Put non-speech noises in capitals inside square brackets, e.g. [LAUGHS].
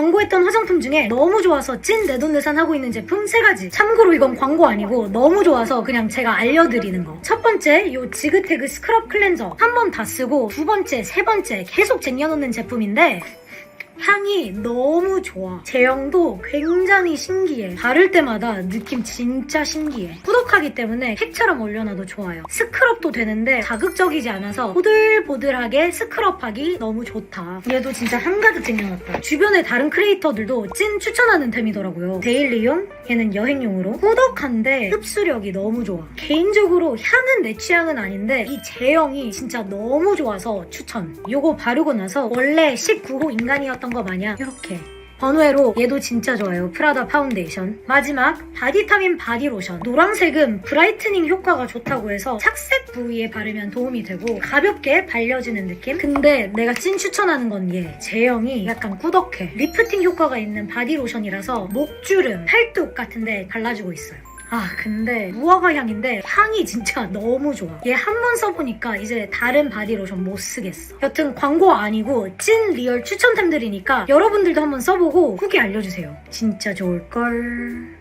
광고했던 화장품 중에 너무 좋아서 찐 내돈내산 하고 있는 제품 세 가지. 참고로 이건 광고 아니고 너무 좋아서 그냥 제가 알려드리는 거. 첫 번째, 요 지그태그 스크럽 클렌저. 한 번 다 쓰고 두 번째, 세 번째 계속 쟁여놓는 제품인데 향이 너무 좋아. 제형도 굉장히 신기해. 바를 때마다 느낌 진짜 신기해. 꾸덕하기 때문에 팩처럼 올려놔도 좋아요. 스크럽도 되는데 자극적이지 않아서 보들보들하게 스크럽하기 너무 좋다. 얘도 진짜 한가득 쟁여놨다. 주변에 다른 크리에이터들도 찐 추천하는 템이더라고요. 데일리용, 얘는 여행용으로. 꾸덕한데 흡수력이 너무 좋아. 개인적으로 향은 내 취향은 아닌데 이 제형이 진짜 너무 좋아서 추천. 요거 바르고 나서 원래 19호 인간이었던 거 마냥 이렇게 번외로 얘도 진짜 좋아요. 프라다 파운데이션. 마지막 바디타민 바디로션. 노란색은 브라이트닝 효과가 좋다고 해서 착색 부위에 바르면 도움이 되고 가볍게 발려지는 느낌? 근데 내가 찐 추천하는 건 얘. 제형이 약간 꾸덕해. 리프팅 효과가 있는 바디로션이라서 목주름, 팔뚝 같은데 발라주고 있어요. 아 근데 무화과 향인데 향이 진짜 [LAUGHS] 너무 좋아. 얘 한 번 써보니까 이제 다른 바디로션 못 쓰겠어. 여튼 광고 아니고 찐 리얼 추천템들이니까 여러분들도 한번 써보고 후기 알려주세요. 진짜 좋을걸